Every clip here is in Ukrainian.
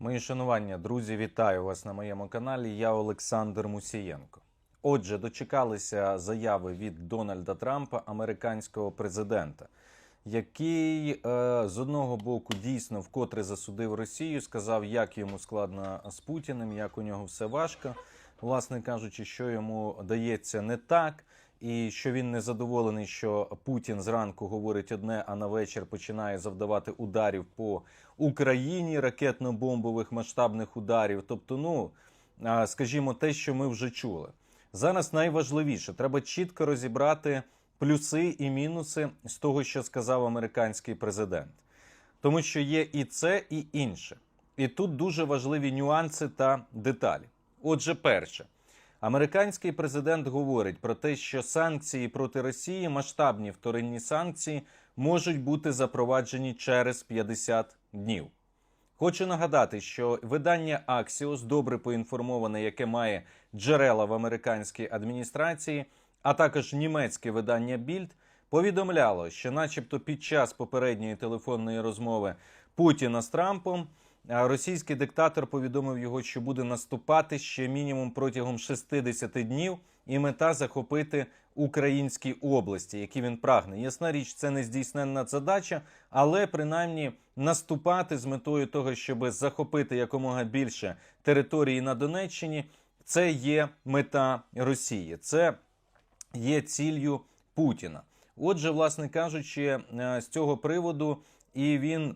Мої шанування, друзі, вітаю вас на моєму каналі. Я Олександр Мусієнко. Отже, дочекалися заяви від Дональда Трампа, американського президента, який е, з одного боку дійсно вкотре засудив Росію, сказав, як йому складно з Путіним, як у нього все важко. Власне кажучи, що йому дається не так, і що він не задоволений, що Путін зранку говорить одне, а на вечір починає завдавати ударів по Україні, ракетно-бомбових масштабних ударів. Тобто, ну скажімо, те, що ми вже чули. Зараз найважливіше треба чітко розібрати плюси і мінуси з того, що сказав американський президент, тому що є і це, і інше. І тут дуже важливі нюанси та деталі. Отже, перше. Американський президент говорить про те, що санкції проти Росії, масштабні вторинні санкції, можуть бути запроваджені через 50 днів. Хочу нагадати, що видання Axios, добре поінформоване, яке має джерела в американській адміністрації, а також німецьке видання Bild, повідомляло, що, начебто, під час попередньої телефонної розмови Путіна з Трампом. Російський диктатор повідомив його, що буде наступати ще мінімум протягом 60 днів, і мета захопити українські області, які він прагне. Ясна річ, це не здійсненна задача, але принаймні наступати з метою того, щоб захопити якомога більше території на Донеччині, це є мета Росії, це є ціллю Путіна. Отже, власне кажучи, е, з цього приводу і він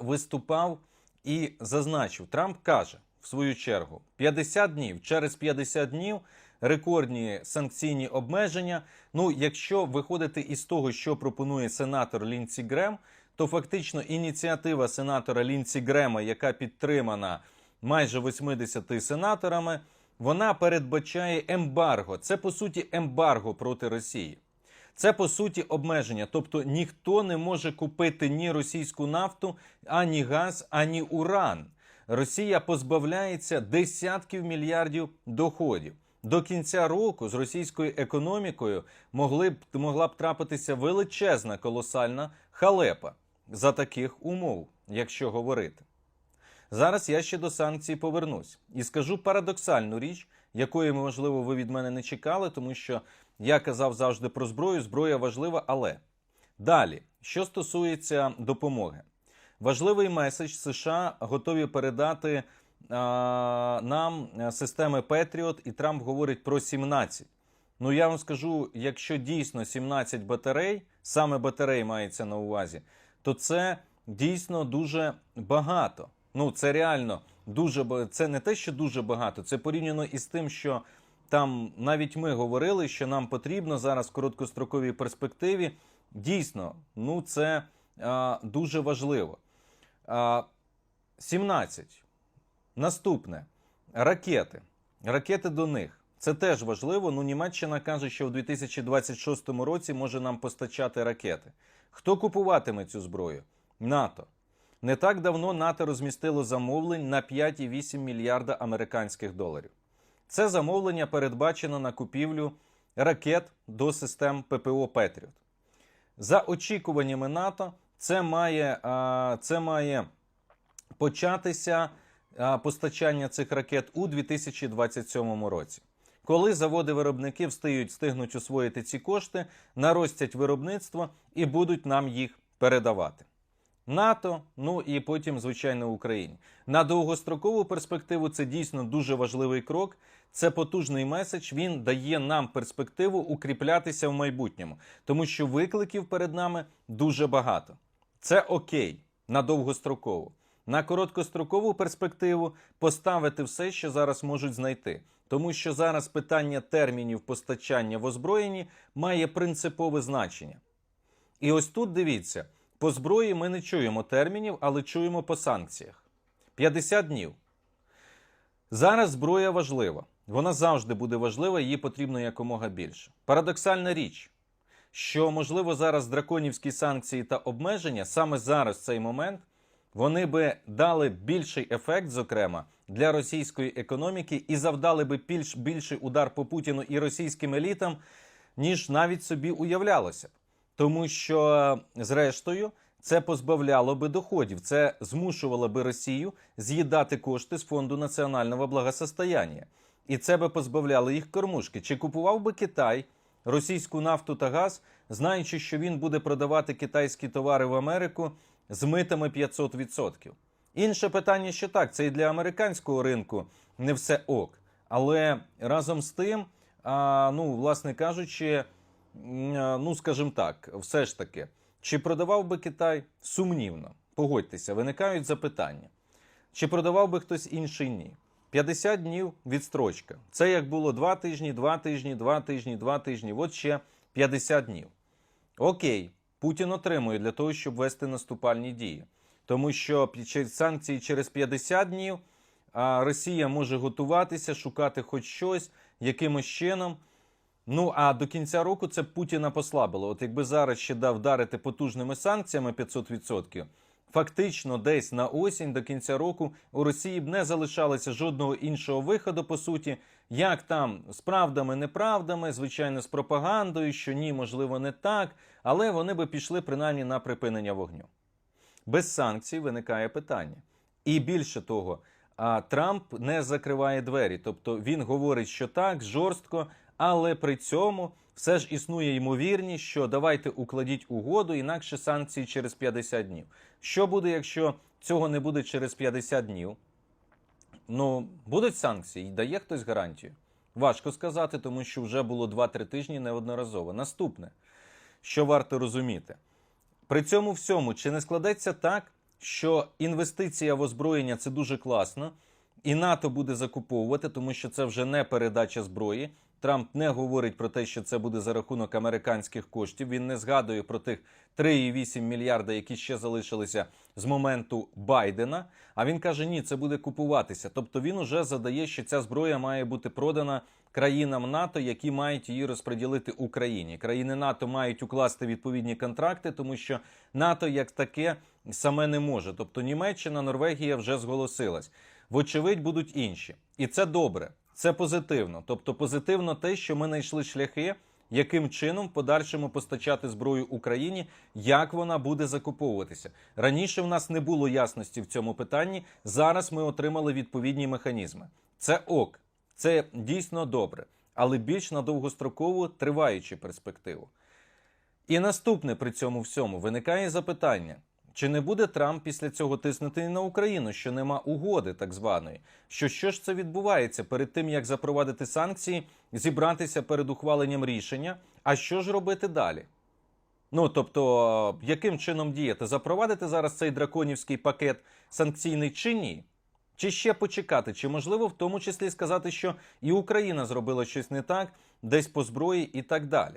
виступав і зазначив, Трамп каже в свою чергу: 50 днів через 50 днів рекордні санкційні обмеження. Ну, якщо виходити із того, що пропонує сенатор Лінці Грем, то фактично ініціатива сенатора Лінці Грема, яка підтримана майже 80 сенаторами, вона передбачає ембарго. Це по суті ембарго проти Росії. Це по суті обмеження, тобто ніхто не може купити ні російську нафту, ані газ, ані уран. Росія позбавляється десятків мільярдів доходів. До кінця року з російською економікою могли б могла б трапитися величезна колосальна халепа за таких умов, якщо говорити. Зараз я ще до санкцій повернусь і скажу парадоксальну річ, якої, можливо, ви від мене не чекали, тому що я казав завжди про зброю. Зброя важлива, але далі, що стосується допомоги, важливий меседж США готові передати а, нам системи Петріот, і Трамп говорить про 17. Ну я вам скажу, якщо дійсно 17 батарей, саме батарей мається на увазі, то це дійсно дуже багато. Ну це реально дуже це не те, що дуже багато, це порівняно із тим, що там навіть ми говорили, що нам потрібно зараз в короткостроковій перспективі. Дійсно, ну це а, дуже важливо. А, 17. Наступне ракети. Ракети до них. Це теж важливо. Ну, Німеччина каже, що у 2026 році може нам постачати ракети. Хто купуватиме цю зброю? НАТО. Не так давно НАТО розмістило замовлень на 5,8 мільярда американських доларів. Це замовлення передбачено на купівлю ракет до систем ППО Петріот. За очікуваннями НАТО, це має, це має початися постачання цих ракет у 2027 році. Коли заводи-виробники встигнуть, встигнуть освоїти ці кошти, наростять виробництво і будуть нам їх передавати. НАТО, ну і потім, звичайно, Україні. На довгострокову перспективу це дійсно дуже важливий крок. Це потужний меседж. Він дає нам перспективу укріплятися в майбутньому, тому що викликів перед нами дуже багато. Це окей на довгострокову. На короткострокову перспективу поставити все, що зараз можуть знайти. Тому що зараз питання термінів постачання в озброєнні має принципове значення. І ось тут дивіться, по зброї ми не чуємо термінів, але чуємо по санкціях. 50 днів. Зараз зброя важлива. Вона завжди буде важлива, її потрібно якомога більше. Парадоксальна річ, що, можливо, зараз драконівські санкції та обмеження саме зараз в цей момент вони би дали більший ефект, зокрема, для російської економіки і завдали би більш, більший удар по Путіну і російським елітам, ніж навіть собі уявлялося. Тому що, зрештою, Це позбавляло би доходів, це змушувало би Росію з'їдати кошти з фонду національного благосостояння. І це би позбавляло їх кормушки. Чи купував би Китай російську нафту та газ, знаючи, що він буде продавати китайські товари в Америку з митами 500%? Інше питання, що так, це і для американського ринку не все ок. Але разом з тим, а, ну, власне кажучи, ну скажімо так, все ж таки, чи продавав би Китай сумнівно? Погодьтеся, виникають запитання. Чи продавав би хтось інший ні? 50 днів відстрочка. Це як було 2 тижні, 2 тижні, 2 тижні, 2 тижні. От ще 50 днів. Окей, Путін отримує для того, щоб вести наступальні дії. Тому що санкції через 50 днів а Росія може готуватися, шукати хоч щось якимось чином. Ну а до кінця року це Путіна послабило. От якби зараз ще дав вдарити потужними санкціями 500%, фактично десь на осінь до кінця року у Росії б не залишалося жодного іншого виходу, по суті, як там з правдами, неправдами, звичайно, з пропагандою, що ні, можливо, не так, але вони би пішли принаймні на припинення вогню. Без санкцій виникає питання. І більше того, а Трамп не закриває двері, тобто він говорить, що так, жорстко, але при цьому все ж існує ймовірність, що давайте укладіть угоду, інакше санкції через 50 днів. Що буде, якщо цього не буде через 50 днів? Ну, будуть санкції, дає хтось гарантію. Важко сказати, тому що вже було 2-3 тижні неодноразово. Наступне, що варто розуміти, при цьому всьому чи не складеться так, що інвестиція в озброєння це дуже класно, і НАТО буде закуповувати, тому що це вже не передача зброї. Трамп не говорить про те, що це буде за рахунок американських коштів. Він не згадує про тих 3,8 мільярда, які ще залишилися з моменту Байдена. А він каже: ні, це буде купуватися. Тобто він уже задає, що ця зброя має бути продана країнам НАТО, які мають її розподілити Україні. Країни НАТО мають укласти відповідні контракти, тому що НАТО як таке саме не може. Тобто Німеччина, Норвегія вже зголосилась. Вочевидь, будуть інші, і це добре. Це позитивно. Тобто, позитивно те, що ми знайшли шляхи, яким чином в подальшому постачати зброю Україні, як вона буде закуповуватися. Раніше в нас не було ясності в цьому питанні. Зараз ми отримали відповідні механізми. Це ок, це дійсно добре, але більш на довгострокову триваючу перспективу. І наступне при цьому всьому виникає запитання. Чи не буде Трамп після цього тиснути і на Україну, що нема угоди так званої? Що що ж це відбувається перед тим, як запровадити санкції, зібратися перед ухваленням рішення? А що ж робити далі? Ну тобто, яким чином діяти? Запровадити зараз цей драконівський пакет санкційний чи ні? Чи ще почекати? Чи можливо в тому числі сказати, що і Україна зробила щось не так, десь по зброї і так далі?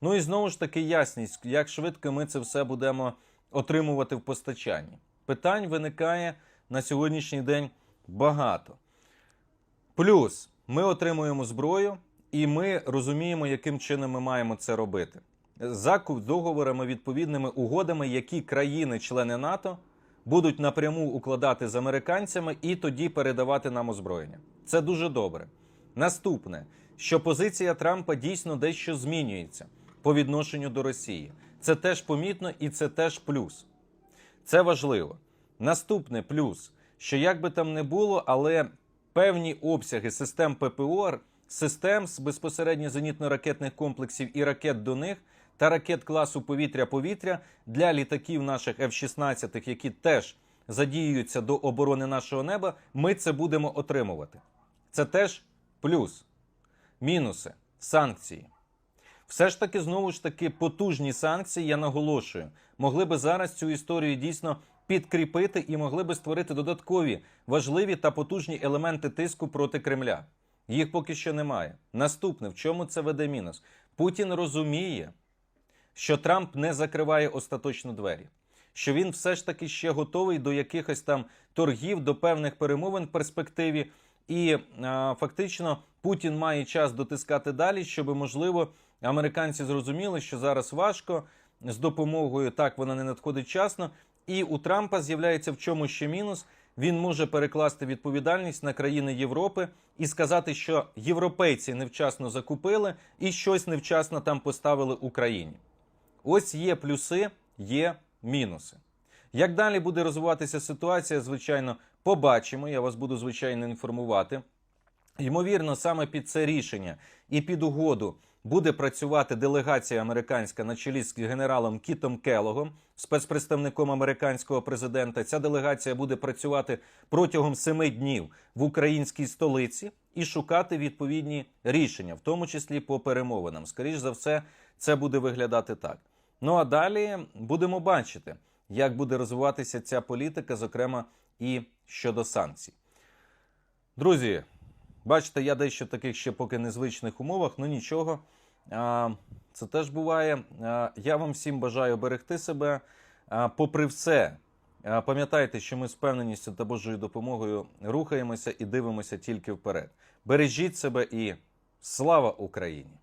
Ну і знову ж таки ясність, як швидко ми це все будемо отримувати в постачанні. Питань виникає на сьогоднішній день багато. Плюс ми отримуємо зброю, і ми розуміємо, яким чином ми маємо це робити. За договорами, відповідними угодами, які країни-члени НАТО будуть напряму укладати з американцями і тоді передавати нам озброєння. Це дуже добре. Наступне, що позиція Трампа дійсно дещо змінюється по відношенню до Росії. Це теж помітно і це теж плюс. Це важливо. Наступне плюс, що як би там не було, але певні обсяги систем ППО, систем з безпосередньо зенітно-ракетних комплексів і ракет до них та ракет класу повітря-повітря для літаків наших F-16, які теж задіюються до оборони нашого неба, ми це будемо отримувати. Це теж плюс. Мінуси санкції. Все ж таки, знову ж таки, потужні санкції, я наголошую, могли би зараз цю історію дійсно підкріпити і могли би створити додаткові важливі та потужні елементи тиску проти Кремля. Їх поки що немає. Наступне, в чому це веде мінус? Путін розуміє, що Трамп не закриває остаточно двері, що він все ж таки ще готовий до якихось там торгів, до певних перемовин в перспективі. І а, фактично Путін має час дотискати далі, щоб можливо американці зрозуміли, що зараз важко з допомогою так вона не надходить часно. І у Трампа з'являється в чому ще мінус. Він може перекласти відповідальність на країни Європи і сказати, що європейці невчасно закупили і щось невчасно там поставили Україні. Ось є плюси, є мінуси. Як далі буде розвиватися ситуація, звичайно, побачимо. Я вас буду звичайно інформувати. Ймовірно, саме під це рішення і під угоду буде працювати делегація американська на чолі з генералом Кітом Келогом, спецпредставником американського президента. Ця делегація буде працювати протягом семи днів в українській столиці і шукати відповідні рішення, в тому числі по перемовинам. Скоріш за все, це буде виглядати так. Ну а далі будемо бачити, як буде розвиватися ця політика, зокрема і щодо санкцій. Друзі, бачите, я дещо в таких ще поки незвичних умовах, ну нічого. Це теж буває. Я вам всім бажаю берегти себе. Попри все, пам'ятайте, що ми з впевненістю та Божою допомогою рухаємося і дивимося тільки вперед. Бережіть себе і слава Україні!